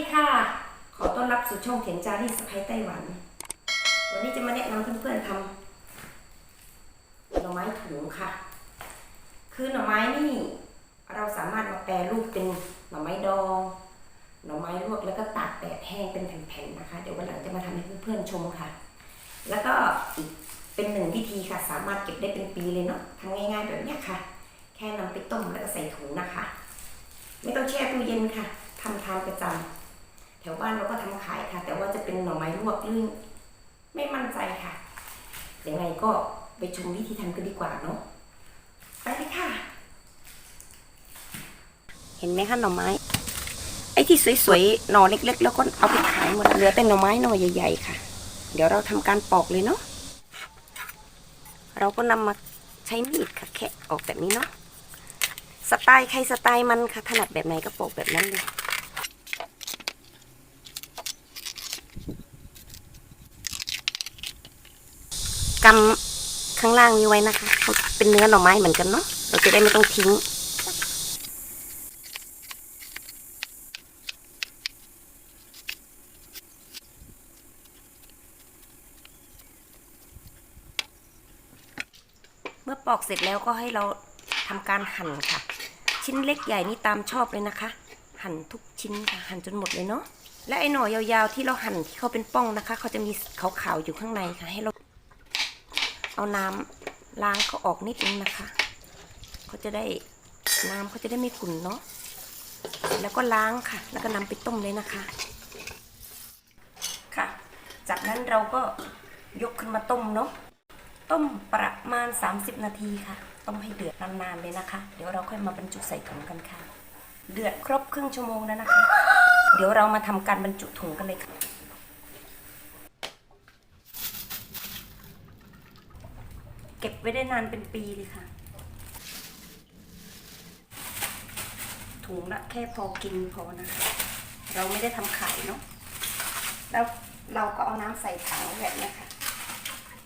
ดีค่ะ ขอต้อนรับสู่ช่องเถียงจารีสไปไต้หวัน วันนี้จะมาแนะนำเพื่อนๆทำหน่อไม้ถุงค่ะ คือหน่อไม้นี่เราสามารถมาแปรรูปเป็นหน่อไม้ดอง หน่อไม้ลวกแล้วก็ตากแดดแห้งเป็นแผ่นๆนะคะ เดี๋ยววันหลังจะมาทำให้เพื่อนๆชมค่ะ แล้วก็อีกเป็นหนึ่งวิธีค่ะ สามารถเก็บได้เป็นปีเลยเนาะทำง่าย ๆ แบบนี้ค่ะ แค่นำไปต้มแล้วก็ใส่ถุงนะคะ ไม่ต้องแช่ตู้เย็นค่ะทำทานประจำ แถวบ้านเราก็ทำขายค่ะ แต่ว่าจะเป็นหน่อไม้ลวกลื่นไม่มั่นใจค่ะยังไงก็ไปชมวิธีทำกันดีกว่าเนาะไปเลยค่ะ เห็นไหมคะหน่อไม้ ไอ้ที่สวยๆหน่อเล็ก ๆ แล้วก็เอาไปขายหมดเหลือแต่หน่อไม้หน่อใหญ่ ๆ ค่ะ เดี๋ยวเราทำการปอกเลยเนาะเราก็นำมาใช้มีดค่ะแคะออกแบบนี้เนาะสไตล์ใครสไตล์มันค่ะถนัดแบบไหนก็โปะแบบนั้นเลย กำข้างล่างนี้ไว้นะคะ เป็นเนื้อหน่อไม้เหมือนกันเนาะ เราจะได้ไม่ต้องทิ้งเมื่อปอกเสร็จแล้วก็ให้เราทำการหั่นค่ะ ชิ้นเล็กใหญ่นี่ตามชอบเลยนะคะ หั่นทุกชิ้นค่ะหั่นจนหมดเลยเนาะและไอ้หน่อยาวๆที่เราหั่นที่เขาเป็นป้องนะคะ เขาจะมีขาวๆอยู่ข้างในค่ะ ให้เรา เอาน้ำล้างเขาออกนิดนึงนะคะ เขาจะได้น้ำเขาจะได้ไม่ขุ่นเนาะแล้วก็ล้างค่ะ แล้วก็นำไปต้มเลยนะคะ ค่ะ จากนั้นเราก็ยกขึ้นมาต้มเนาะต้มประมาณ 30 นาทีค่ะ ต้มให้เดือดนานๆเลยนะคะ เดี๋ยวเราค่อยมาบรรจุใส่ถุงกันค่ะ เดือดครบครึ่งชั่วโมงแล้วนะคะ เดี๋ยวเรามาทำการบรรจุถุงกันเลยค่ะ เก็บ ไว้ได้นานเป็นปีเลยค่ะ ถุงละแค่พอกินพอนะคะ เราไม่ได้ทำขายเนาะ แล้วเราก็เอาน้ำใส่ถังแบบนี้ค่ะ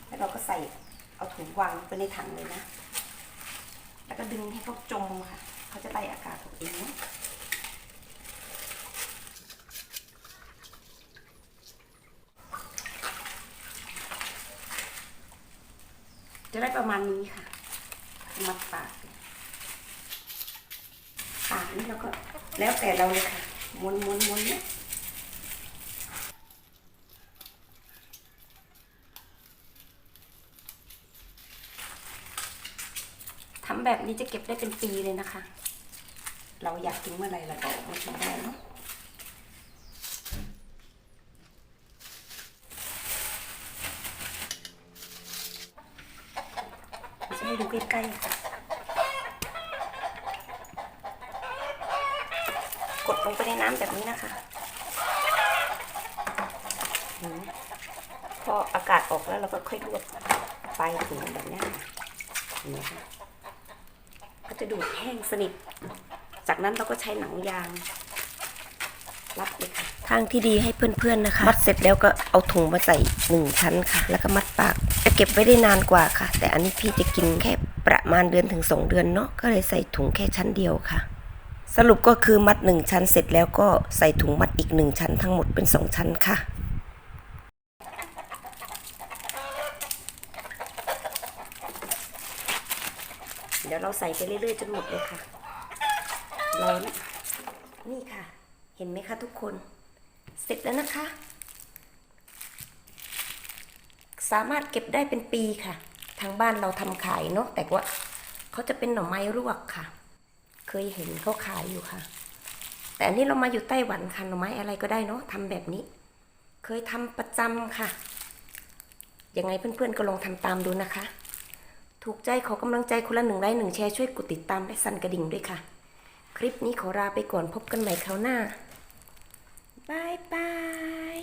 แล้วเราก็ใส่เอาถุงวางไปในถังเลยนะ แล้วก็ดึงให้เขาจมค่ะ เขาจะไล่อากาศออกเองนะ จะได้ประมาณนี้ค่ะมัดปากปากนี่เราก็แล้วแต่เราเลยค่ะม้วนม้วนม้วนเนี่ยทำแบบนี้จะเก็บได้เป็นปีเลยนะคะ เราอยากกินเมื่อไหร่เราก็เอามากินได้เนาะจะให้ ดูใกล้ๆ กดลงไปในน้ำแบบนี้นะคะ พออากาศออกแล้วเราก็ค่อยรวบปลายถุงแบบนี้นไหมคะก็จะดูดแห้งสนิท จากนั้นเราก็ใช้หนังยาง รัดเลยค่ะทางที่ดีให้เพื่อนๆนะคะ มัดเสร็จแล้วก็เอาถุงมาใส่หนึ่งชั้นค่ะ แล้วก็มัดปากจะเก็บไว้ได้นานกว่าค่ะ แต่อันนี้พี่จะกินแค่ประมาณเดือนถึงสองเดือนเนาะก็เลยใส่ถุงแค่ชั้นเดียวค่ะ สรุปก็คือมัดหนึ่งชั้นเสร็จแล้วก็ใส่ถุงมัดอีกหนึ่งชั้นทั้งหมดเป็นสองชั้นค่ะเดี๋ยวเราใส่ไปเรื่อยๆจนหมดเลยค่ะ ร้อน นี่ค่ะ เห็นไหมคะทุกคน เสร็จแล้วนะคะ สามารถเก็บได้เป็นปีค่ะ ทางบ้านเราทำขายเนาะแต่ว่าเขาจะเป็นหน่อไม้รวกค่ะ เคยเห็นเขาขายอยู่ค่ะ แต่อันนี้เรามาอยู่ไต้หวันค่ะหน่อไม้อะไรก็ได้เนาะทำแบบนี้ เคยทำประจำค่ะ ยังไงเพื่อนๆก็ลองทำตามดูนะคะ ถูกใจขอกำลังใจคนละหนึ่งไลค์หนึ่งแชร์ช่วยกดติดตามและสั่นกระดิ่งด้วยค่ะ คลิปนี้ขอลาไปก่อนพบกันใหม่คราวหน้าบายบาย